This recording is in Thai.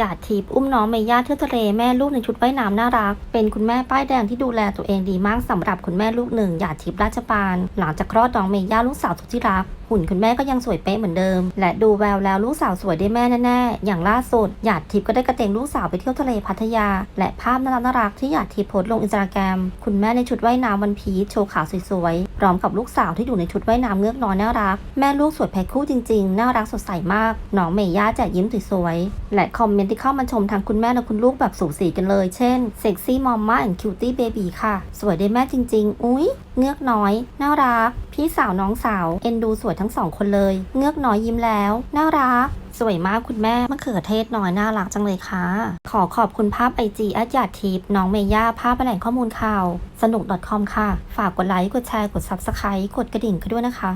หยาดทิพย์อุ้มน้องเมย่าเทือกทะเลแม่ลูกในชุดว่ายน้ำน่ารัก เป็นคุณแม่ป้ายแดงที่ดูแลตัวเองดีมากสำหรับคุณแม่ลูกหนึ่งหยาดทิพย์ราชปานหลังจากคลอดน้องเมย่าลูกสาวสุดที่รัก หุ่นคุณแม่ก็ยังสวยเป๊ะเหมือนเดิม และดูแววแล้วลูกสาวสวยได้แม่แน่ๆ อย่างล่าสุดหยาดทิพย์ก็ได้กระเตงลูกสาวไปเที่ยวทะเลพัทยา และภาพน่ารักน่ารักๆที่หยาดทิพย์โพสลงอินสตาแกรมคุณแม่ในชุดว่ายน้ำวันพีชโชว์ขาวสวยๆพร้อมกับลูกสาวที่อยู่ในชุดว่ายน้ำเงือกน้อยน่ารัก แม่ลูกสวยแพ็คคู่จริงๆ น่ารักสดใสมากน้องเมย่าจกยิ้มสวยๆและคอมเมนต์ที่เข้ามาชมทั้งคุณแม่และคุณลูกแบบสูสีกันเลยเช่นเซ็กซี่มอมม่าแอนคิวตี้เบบีค่ะ สวยได้แม่จริง ๆ อุ๊ยเงือกน้อย น่ารัก พี่สาวน้องสาว เอ็นดูสวยทั้งสองคนเลย เงือกน้อยยิ้มแล้ว น่ารัก สวยมากคุณแม่มะเขือเทศน้อยน่ารักจังเลยค่ะ ขอขอบคุณภาพไอจีอัจยาทิพน้องเมย่าภาพแหล่งข้อมูลข่าว สนุก .com ค่ะ ฝากกดไลค์ กดแชร์ กด Subscribe กดกระดิ่งกันด้วยนะคะ